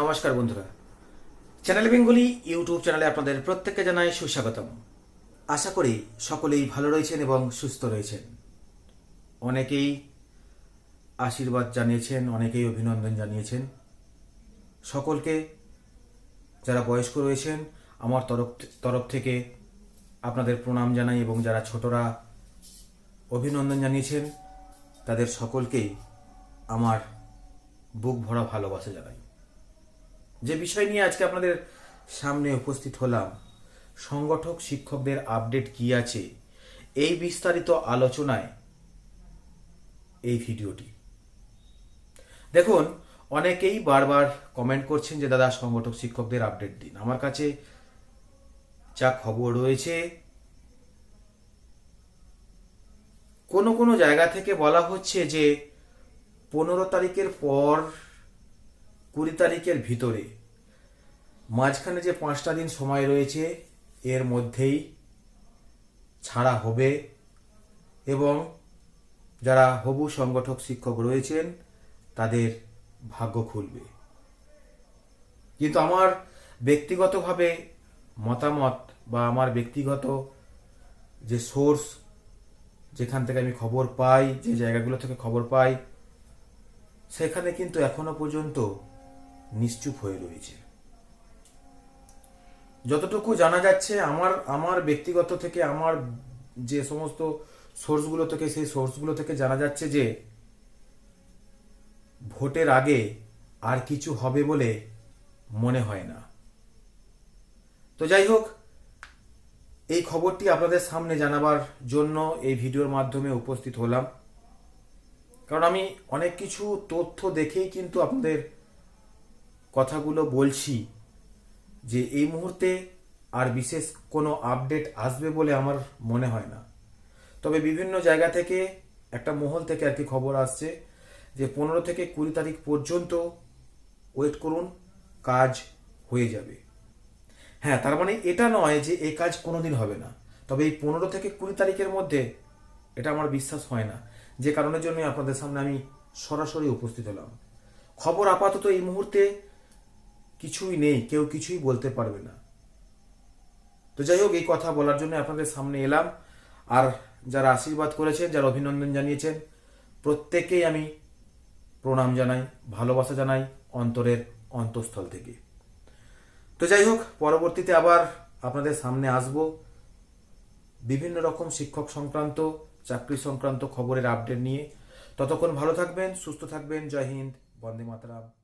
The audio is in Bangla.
নমস্কার বন্ধুরা। চ্যানেল বেঙ্গলি ইউটিউব চ্যানেলে আপনাদের প্রত্যেককে জানাই সুস্বাগতম। আশা করি সকলেই ভালো রয়েছেন এবং সুস্থ রয়েছেন। অনেকেই আশীর্বাদ জানিয়েছেন, অনেকেই অভিনন্দন জানিয়েছেন। সকলকে যারা বয়স্ক রয়েছেন, আমার তরফ তরফ থেকে আপনাদের প্রণাম জানাই এবং যারা ছোটরা অভিনন্দন জানিয়েছেন, তাদের সকলকেই আমার বুক ভরা ভালোবাসা জানাই। যে বিষয় নিয়ে আজকে আপনাদের সামনে উপস্থিত হলাম, সংগঠক শিক্ষকদের আপডেট কি আছে, এই বিস্তারিত আলোচনায় এই ভিডিওটি। দেখুন, অনেকেই বারবার কমেন্ট করছেন যে, দাদা, সংগঠক শিক্ষকদের আপডেট দিন। আমার কাছে যা খবর রয়েছে, কোনো কোনো জায়গা থেকে বলা হচ্ছে যে, পনেরো তারিখের পর কুড়ি তারিখের ভিতরে। মাঝখানে যে পাঁচটা দিন সময় রয়েছে, এর মধ্যেই ছাড়া হবে এবং যারা হবু সংগঠক শিক্ষক রয়েছেন, তাদের ভাগ্য খুলবে। কিন্তু আমার ব্যক্তিগতভাবে মতামত বা আমার ব্যক্তিগত যে সোর্স যেখান থেকে আমি খবর পাই, যে জায়গাগুলো থেকে খবর পাই, সেখানে কিন্তু এখনও পর্যন্ত নিশ্চুপ হয়ে রয়েছে। যতটুকু জানা যাচ্ছে, আমার আমার ব্যক্তিগত থেকে, আমার যে সমস্ত সোর্সগুলো থেকে, সেই সোর্সগুলো থেকে জানা যাচ্ছে যে, ভোটের আগে আর কিছু হবে বলে মনে হয় না। তো যাই হোক, এই খবরটি আপনাদের সামনে জানাবার জন্য এই ভিডিওর মাধ্যমে উপস্থিত হলাম। কারণ আমি অনেক কিছু তথ্য দেখেই কিন্তু আপনাদের কথাগুলো বলছি যে এই মুহূর্তে আর বিশেষ কোনো আপডেট আসবে বলে আমার মনে হয় না। তবে বিভিন্ন জায়গা থেকে, একটা মহল থেকে আর কি খবর আসছে যে পনেরো থেকে কুড়ি তারিখ পর্যন্ত ওয়েট করুন, কাজ হয়ে যাবে। হ্যাঁ তার মানে এটা নয় যে এই কাজ কোনোদিন হবে না। তবে এই পনেরো থেকে কুড়ি তারিখের মধ্যে এটা আমার বিশ্বাস হয় না। যে কারণের জন্য আপনাদের সামনে আমি সরাসরি উপস্থিত হলাম। খবর আপাতত এই মুহূর্তে কিছুই নেই, কেউ কিছুই বলতে পারবে না। তো যাই হোক, এই কথা বলার জন্য আপনাদের সামনে এলাম। আর যারা আশীর্বাদ করেছেন, যারা অভিনন্দন জানিয়েছেন, প্রত্যেককেই আমি প্রণাম জানাই, ভালোবাসা জানাই অন্তরের অন্তঃস্থল থেকে। তো যাই হোক, পরবর্তীতে আবার আপনাদের সামনে আসব। বিভিন্ন রকম শিক্ষক সংক্রান্ত, চাকরি সংক্রান্ত খবরের আপডেট নিয়ে। ততক্ষণ ভালো থাকবেন, সুস্থ থাকবেন। জয় হিন্দ, বন্দে মাতরম।